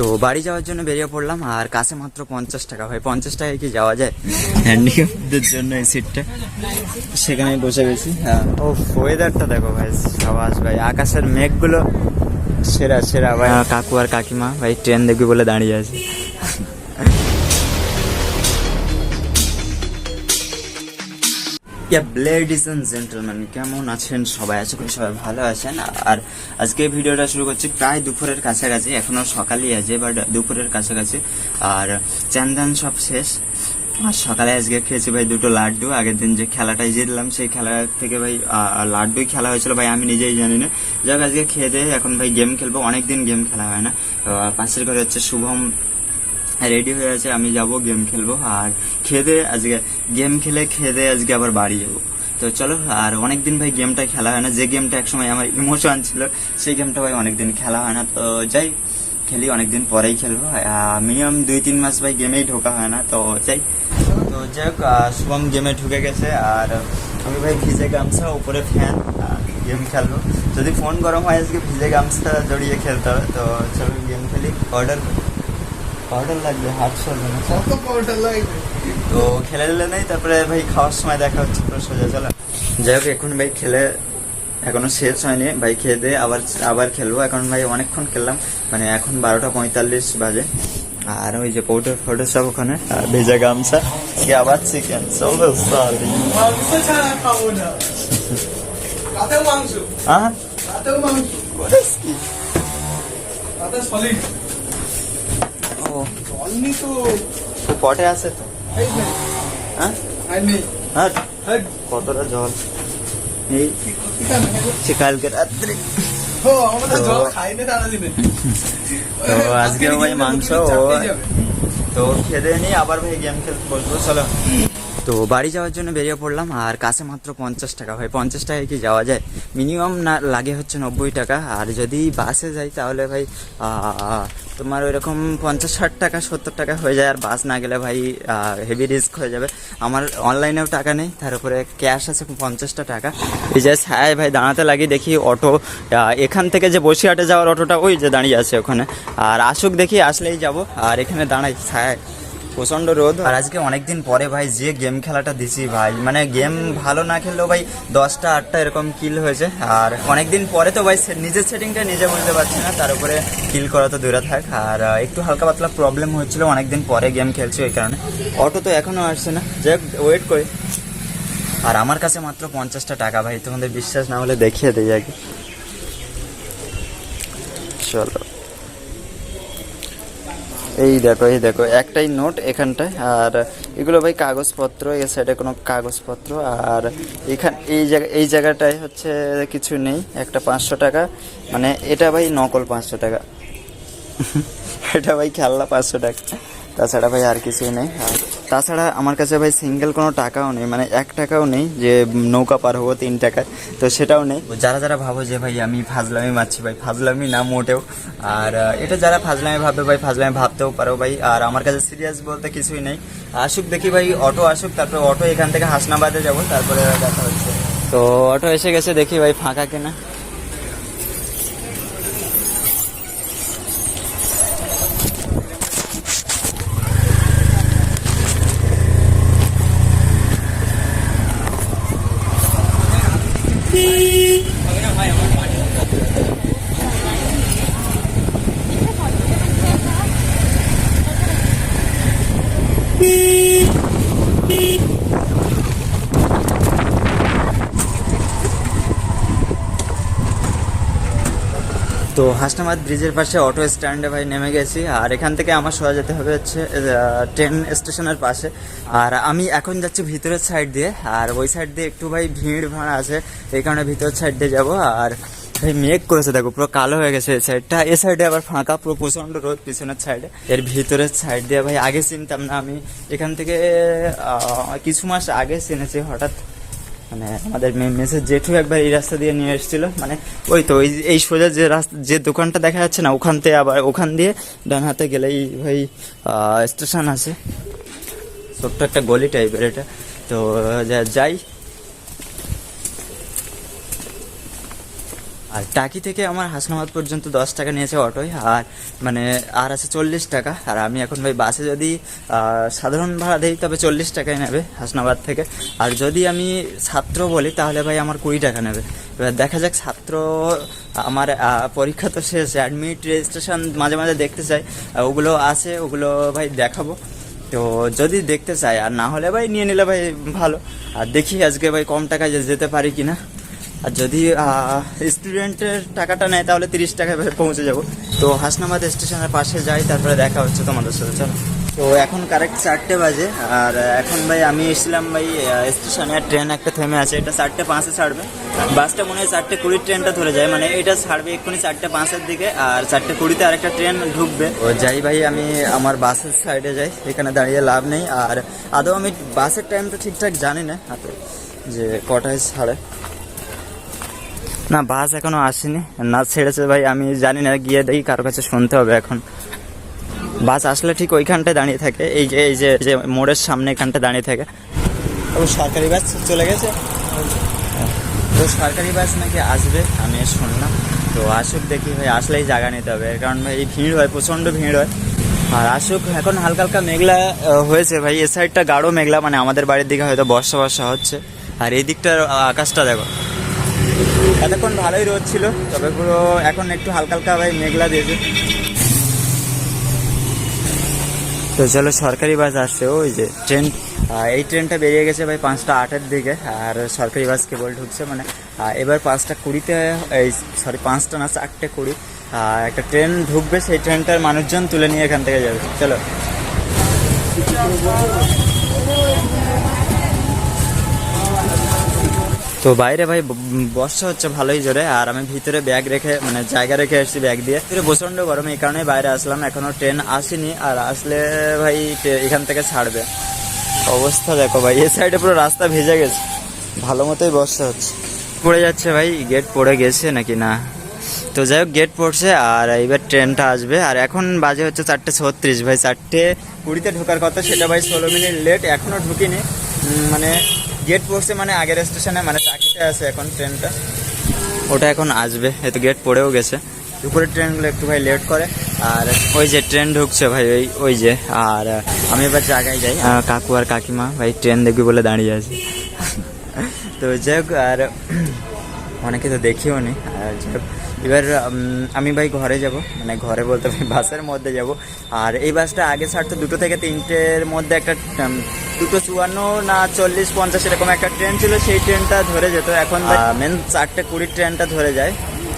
তো বাড়ি যাওয়ার জন্য বেরিয়ে পড়লাম আর কাছে মাত্র পঞ্চাশ টাকা। ভাই পঞ্চাশ টাকায় কি যাওয়া যায়? হ্যান্ডিক্যাপদের জন্য এই সিটটা সেখানে বসে গেছি। হ্যাঁ ও ওয়েদারটা দেখো ভাই সাবাস ভাই আকাশের মেঘগুলো সেরা সেরা ভাই। কাকু আর কাকিমা ভাই ট্রেন দেখবি বলে দাঁড়িয়ে আছে। লেডিস অ্যান্ড জেন্টলম্যান কেমন আছেন সবাই? আশা করি সবাই ভালো আছেন। আর আজকে ভিডিওটা শুরু করছি প্রায় দুপুরের কাছাকাছি, এখনও সকালই আছে বাট দুপুরের কাছাকাছি। আর চান্দান সব শেষ। আর সকালে আজকে খেয়েছি ভাই দুটো লাড্ডু। আগের দিন যে খেলাটাই জিতলাম সেই খেলা থেকে ভাই লাড্ডুই খেলা হয়েছিল ভাই, আমি নিজেই জানি না। যাক আজকে খেয়ে দিয়ে এখন ভাই গেম খেলব। অনেকদিন গেম খেলা হয় না। পাশের ঘরে হচ্ছে শুভম রেডি হয়ে আছে, আমি যাব গেম খেলব। আর খেদে আজকে গেম খেলে খেদে আজকে আবার বাড়ি যাব। তো চলো, আর অনেকদিন ভাই গেমটা খেলা হয় না। যে গেমটা একসময় আমার ইমোশন ছিল, সেই গেমটা ভাই অনেকদিন খেলা হয় না। তো যাই, খেলি, অনেকদিন পরেই খেলব। মিনিমাম দুই তিন মাস ভাই গেমেই ঢোকা হয় না। তো যাই তো যাই হোক শুভম গেমে ঢুকে গেছে। আর আমি ভাই ভিজে গামছা, উপরে ফ্যান গেম খেলব। যদি ফোন গরম হয়, আজকে ভিজে গামছা জড়িয়ে খেলতে হবে। তো চলো গেম খেলি, অর্ডার পাউডার লাগবে হাত সরবে না কত পাউডার লাগবে? তো খেলে দিলে নেই তারপরে ভাই খাওয়ার সময় দেখা হচ্ছে পুরো সোজা চলো। যাই হোক এখন ভাই খেলে এখনও শেষ হয়নি। ভাই খেয়ে দিয়ে আবার আবার খেলব। এখন ভাই অনেকক্ষণ খেললাম মানে এখন বারোটা পঁয়তাল্লিশ বাজে। আর ওই যে পাউডার ফাউডার সব ওখানে আর ভেজা গামছা। কি আবার চিকেন চলো সরি হ্যাঁ সলিড। ও অন্যি তো তো পটে আছে তো এই নেই হ্যাঁ আর নেই হ্যাঁ হাট কতটা জল এই কেন সে কালকে রাত্রে ও আমরা তো তো- জল খাই না সারা দিনে তো আজকে ভাই মাংস ও তো খেতে নিয়ে আবার ভাই গেম খেলতে বসবো চলো তো বাড়ি যাওয়ার জন্য বেরিয়ে পড়লাম, আর কাছে মাত্র পঞ্চাশ টাকা। ভাই, পঞ্চাশ টাকায় কি যাওয়া যায়? মিনিমাম না, লাগে হচ্ছে নব্বই টাকা। আর যদি বাসে যাই তাহলে ভাই তোমার ওইরকম পঞ্চাশ, ষাট টাকা, সত্তর টাকা হয়ে যায়। আর বাস না গেলে ভাই হেভি রিস্ক হয়ে যাবে। আমার অনলাইনেও টাকা নেই, তার উপরে ক্যাশ আছে পঞ্চাশটা টাকা। এই যে ছায় ভাই, দাঁড়াতে লাগি, দেখি অটো এখান থেকে যে বসিরহাটে যাওয়ার অটোটা ওই যে দাঁড়িয়ে আছে ওখানে। আর আসুক দেখি, আসলেই যাব। আর এখানে দাঁড়াই ছায় প্রচণ্ড রোদ। আর আজকে অনেকদিন পরে ভাই, যে গেম খেলাটা দিছি ভাই মানে গেম ভালো না খেললেও ভাই দশটা, আটটা এরকম কিল হয়েছে। আর অনেকদিন পরে তো ভাই নিজের সেটিংটা নিজে বুঝতে পারছি না, তার উপরে কিল করা তো দূরে থাক। আর একটু হালকা পাতলা প্রবলেম হচ্ছিল, অনেকদিন পরে গেম খেলছি ওই কারণে। অটো তো এখনও আসছে না। যাই ওয়েট করি। আর আমার কাছে মাত্র পঞ্চাশটা টাকা ভাই, তোমাদের বিশ্বাস না হলে দেখিয়ে দিই আগে। চলো। এই দেখো এই দেখো, একটাই নোট এখানটায়। আর এগুলো ভাই কাগজপত্র এ সাইডে কোনো কাগজপত্র। আর এখান, এই জায়গা, এই জায়গাটায় হচ্ছে কিছু নেই, একটা পাঁচশো টাকা। মানে এটা ভাই নকল পাঁচশো টাকা। এটা ভাই খেলনা পাঁচশো টাকা। তাছাড়া ভাই আর কিছুই নেই। আর তাছাড়া আমার কাছে ভাই সিঙ্গেল কোনো টাকাও নেই মানে এক টাকাও নেই যে নৌকা পার হব তিন টাকায় তো সেটাও নেই। যারা যারা ভাবো যে ভাই আমি ফাজলামি মারছি ভাই ফাজলামি না মোটেও আর এটা যারা ফাজলামি ভাবে ভাই ফাজলামি ভাবতেও পারো ভাই আর আমার কাছে সিরিয়াস বলতে কিছুই নেই। আসুক দেখি ভাই অটো আসুক তারপরে অটো এখান থেকে হাসনাবাদে যাব তারপরে দেখা হচ্ছে। তো অটো এসে গেছে দেখি ভাই ফাঁকা কিনা। তো হাসনাবাদ ব্রিজের পাশে অটো স্ট্যান্ডে ভাই নেমে গেছি, আর এখান থেকে আমার সোজা যেতে হবে হচ্ছে ট্রেন স্টেশনের পাশে। আর আমি এখন যাচ্ছি ভিতরের সাইড দিয়ে, আর ওই সাইড দিয়ে একটু ভাই ভিড় ভাড় আছে, এই কারণে ভিতরের সাইড দিয়ে যাব। আর ভাই মেঘ করেছে, দেখো পুরো কালো হয়ে গেছে এই সাইডটা এ সাইডে আবার ফাঁকা, পুরো প্রচণ্ড রোদ পিছনের সাইডে এর ভিতরের সাইড দিয়ে ভাই আগে চিনতাম না আমি। এখান থেকে কিছু মাস আগে চিনেছি, হঠাৎ মানে আমাদের মেসের জেঠু একবার এই রাস্তা দিয়ে নিয়ে এসেছিল। মানে ওই তো ওই এই সোজা যে রাস্তা যে দোকানটা দেখা যাচ্ছে না, ওখান থেকে আবার ওখান দিয়ে ডান হাতে গেলেই ওই স্টেশন আছে। ছোট্ট একটা গলি টাইপের এটা। তো যাই। আর টাকি থেকে আমার হাসনাবাদ পর্যন্ত দশ টাকা নিয়েছে অটোয়, আর মানে আর আছে চল্লিশ টাকা। আর আমি এখন ভাই বাসে যদি সাধারণ ভাড়া দিই, তবে চল্লিশ টাকায় নেবে হাসনাবাদ থেকে। আর যদি আমি ছাত্র বলি, তাহলে ভাই আমার কুড়ি টাকা নেবে। এবার দেখা যাক ছাত্র, আমার পরীক্ষা তো শেষ অ্যাডমিট রেজিস্ট্রেশন মাঝে মাঝে দেখতে চাই। ওগুলো আছে, ওগুলো ভাই দেখাবো। তো যদি দেখতে চাই, আর না হলে ভাই নিয়ে নিলে ভাই ভালো। আর দেখি আজকে ভাই কম টাকায় যেতে পারি কিনা। আর যদি স্টুডেন্টের টাকাটা নেয়, তাহলে তিরিশ টাকায় পৌঁছে যাব। তো হাসনাবাদ স্টেশনের পাশে যাই, তারপরে দেখা হচ্ছে তোমাদের সাথে, চলো। তো এখন কারেক্ট চারটে বাজে, আর এখন ভাই আমি এসেছিলাম ভাই স্টেশনে ট্রেন একটা থেমে আছে, এটা চারটে পাঁচে ছাড়বে। বাসটা মনে হয় চারটে কুড়ির ট্রেনটা ধরে যায় মানে এটা ছাড়বে এক্ষুনি চারটে পাঁচের দিকে, আর চারটে কুড়িতে আরেকটা ট্রেন ঢুকবে। ও যাই ভাই, আমি আমার বাসের সাইডে যাই, এখানে দাঁড়িয়ে লাভ নেই, আর আদৌ আমি বাসের টাইমটা ঠিকঠাক জানি না হাতে, যে কটায় ছাড়ে। না বাস এখনও আসেনি। না ছেড়েছে ভাই আমি জানি না গিয়ে দেখি কারও কাছে শুনতে হবে এখন। বাস আসলে ঠিক ওইখানটায় দাঁড়িয়ে থাকে এই যে এই যে যে মোড়ের সামনে এখানটা দাঁড়িয়ে থাকে। ও সরকারি বাস চলে গেছে? তো সরকারি বাস নাকি আসবে আমি শুনলাম। তো আসুক দেখি ভাই আসলেই জায়গা নিতে হবে কারণ ভাই ভিড় হয় প্রচণ্ড ভিড় হয়। আর আসুক এখন হালকা হালকা মেঘলা হয়েছে ভাই এ সাইডটা গাঢ় মেঘলা মানে আমাদের বাড়ির দিকে হয়তো বর্ষা বর্ষা হচ্ছে। আর এই দিকটার আকাশটা দেখো। এতক্ষণ ভালোই রোদ ছিল তবে পুরো এখন একটু হালকা হালকা ভাই মেঘলা দিয়েছে। তো চলো সরকারি বাস আসছে ওই যে ট্রেন। এই ট্রেনটা বেরিয়ে গেছে ভাই পাঁচটা আটের দিকে আর সরকারি বাস কেবল ঢুকছে মানে এবার পাঁচটা কুড়িতে এই সরি পাঁচটা না চারটে কুড়ি একটা ট্রেন ঢুকবে সেই ট্রেনটার মানুষজন তুলে নিয়ে এখান থেকে যাবে। চলো। তো বাইরে ভাই বর্ষা হচ্ছে ভালোই জোরে, আর আমি ভিতরে ব্যাগ রেখে মানে জায়গা রেখে এসেছি ব্যাগ দিয়ে। ভিতরে প্রচণ্ড গরম, এই কারণে বাইরে আসলাম, এখনও ট্রেন আসেনি, আর আসলে ভাই এখান থেকে ছাড়বে। অবস্থা দেখো ভাই এই সাইডে পুরো রাস্তা ভেজে গেছে। ভালো মতোই বর্ষা হচ্ছে। পড়ে যাচ্ছে ভাই গেট পড়ে গেছে নাকি না? তো যাই হোক গেট পড়ছে, আর এইবার ট্রেনটা আসবে। আর এখন বাজে হচ্ছে চারটে ছত্রিশ ভাই, চারটে কুড়িতে ঢোকার কথা, সেটা ভাই ষোলো মিনিট লেট এখনও ঢুকিনি। মানে গেট পড়ছে মানে আগের স্টেশনে মানে টাকিতে আছে এখন ট্রেনটা ওটা এখন আসবে এত গেট পড়েও গেছে। দুপুরের ট্রেনগুলো একটু ভাই লেট করে আর ওই যে ট্রেন ঢুকছে ভাই ওই ওই যে আর আমি এবার জায়গায় যাই। কাকু আর কাকিমা ভাই ট্রেন দেখবি বলে দাঁড়িয়ে আছে। তো যাই হোক আর অনেকে তো দেখিও নি। আর এবার আমি ভাই ঘরে যাব মানে ঘরে বলতে ভাই বাসের মধ্যে যাব। আর এই বাসটা আগে ছাড়তো দুটো থেকে তিনটের মধ্যে একটা দুটো চুয়ান্ন না চল্লিশ পঞ্চাশ এরকম একটা ট্রেন ছিল, সেই ট্রেনটা ধরে যেত। এখন মেন চারটে কুড়ির ট্রেনটা ধরে যায়।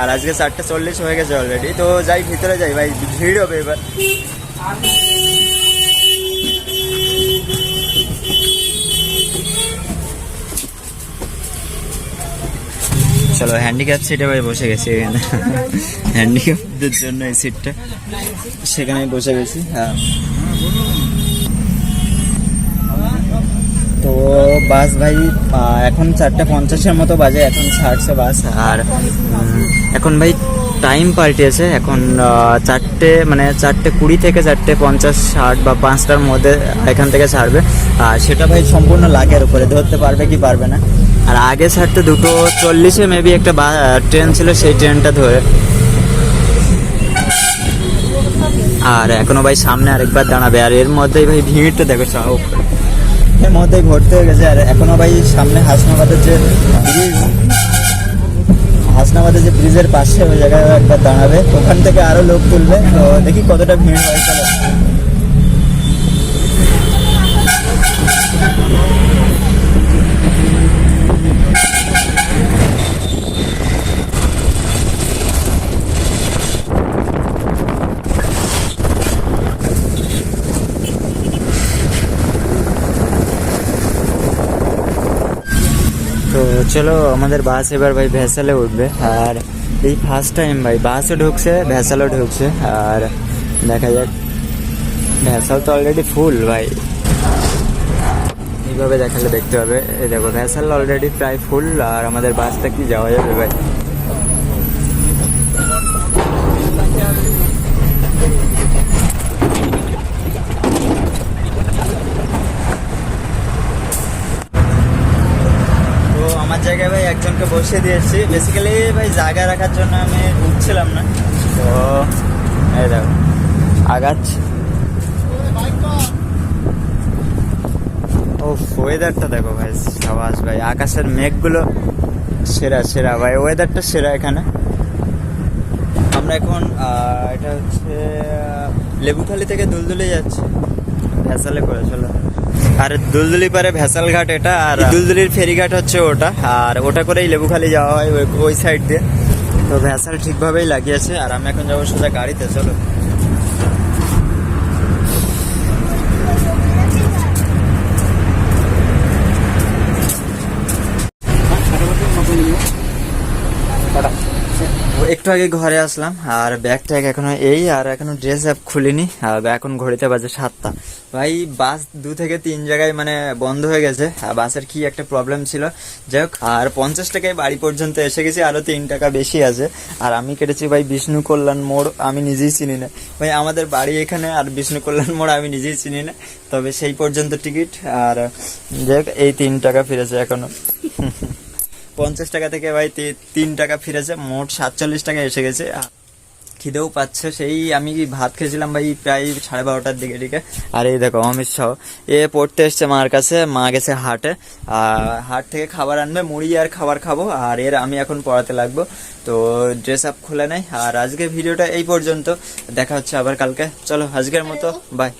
আর আজকে চারটে চল্লিশ হয়ে গেছে অলরেডি তো যাই, ভিতরে যাই ভাই, ভিড় হবে এবার। চলো হ্যান্ডিক্যাপ সিটে ভাই বসে গেছি এখানে। হ্যান্ডিক্যাপদের জন্য এই সিটটা সেখানে বসে গেছি হ্যাঁ। তো বাস ভাই এখন চারটে পঞ্চাশের মতো বাজে, এখন ছাড়ছে বাস। আর এখন ভাই টাইম পাল্টিয়েছে, এখন চারটে মানে চারটে কুড়ি থেকে চারটে পঞ্চাশ, ষাট বা পাঁচটার মধ্যে এখান থেকে ছাড়বে। আর সেটা ভাই সম্পূর্ণ লাগের উপরে, ধরতে পারবে কি পারবে না। আর আগে ছাড়তে দুটো চল্লিশে মেবি একটা ট্রেন ছিল, সেই ট্রেনটা ধরে। আর এখনও ভাই সামনে আরেকবার দাঁড়াবে। আর এর মধ্যেই ভাই ভিড়টা দেখো চাও এর মধ্যে হয়ে গেছে। আর এখনও ভাই সামনে হাসনাবাদের যে ব্রিজ হাসনাবাদের যে ব্রিজের পাশে ওই জায়গায় একবার দাঁড়াবে। ওখান থেকে আরও লোক তুলবে। তো দেখি কতটা ভিড় হয়, চলো। তো চলো আমাদের বাস এবার ভাই ভ্যাসালে উঠবে। আর এই ফার্স্ট টাইম ভাই বাসও ঢুকছে ভ্যাসালও ঢুকছে। আর দেখা যাক ভ্যাসাল তো অলরেডি ফুল ভাই। এইভাবে দেখালে দেখতে হবে। এই দেখো ভ্যাসাল অলরেডি প্রায় ফুল আর আমাদের বাসটা কি যাওয়া যাবে ভাই? একজনকে বসিয়ে দিয়েছি। বেসিক্যালি ভাই, জায়গা রাখার জন্য আমি উঠছিলাম না। তো, এই দেখো, আগাচ্ছি। ও ওয়েদারটা দেখো ভাই, সাবাস ভাই, আকাশের মেঘগুলো সেরা সেরা ভাই ওয়েদারটা সেরা এখানে। আমরা এখন এটা হচ্ছে লেবুখালি থেকে দুলদুলি যাচ্ছি। ভেসালে করে চলো। আর দুলদুলি পারে ভেসাল ঘাট এটা, আর দুলদুলির ফেরি ঘাট হচ্ছে ওটা, আর ওটা করেই লেবুখালি যাওয়া হয় ওই- সাইড দিয়ে। তো ভেসাল ঠিকভাবেই লাগিয়েছে, আর আমি এখন যাব সোজা গাড়িতে, চলো। একটু আগে ঘরে আসলাম, আর ব্যাগ ট্যাগ এখনও এই, আর এখনও ড্রেস অ্যাপ খুলিনি, আর এখন ঘড়িতে বাজে সাতটা। ভাই বাস দু থেকে তিন জায়গায় মানে বন্ধ হয়ে গেছে, আর বাসের কি একটা প্রবলেম ছিল? যাই হোক আর পঞ্চাশ টাকায় বাড়ি পর্যন্ত এসে গেছি আরও তিন টাকা বেশি আছে। আর আমি কেটেছি ভাই বিষ্ণু কল্যাণ মোড়, আমি নিজেই চিনি না। ভাই, আমাদের বাড়ি এখানে আর বিষ্ণু কল্যাণ মোড় আমি নিজেই চিনি না, তবে সেই পর্যন্ত টিকিট আর যাই এই তিন টাকা ফিরেছে এখনও। পঞ্চাশ টাকা থেকে ভাই তিন টাকা ফিরেছে, মোট সাতচল্লিশ টাকা এসে গেছে। খিদেও পাচ্ছে, সেই আমি ভাত খেয়েছিলাম ভাই প্রায় সাড়ে বারোটার দিকে দিকে আর এই দেখো, অমিত শাহ, এ পড়তে এসছে মার কাছে, মা গেছে হাটে। আর হাট থেকে খাবার আনবে, মুড়ি আর খাবার খাব, আর এর আমি এখন পড়াতে লাগবো। তো ড্রেস আপ খুলে নেয় আর আজকের ভিডিওটা এই পর্যন্ত, দেখা হচ্ছে আবার কালকে। চলো, আজকের মতো বাই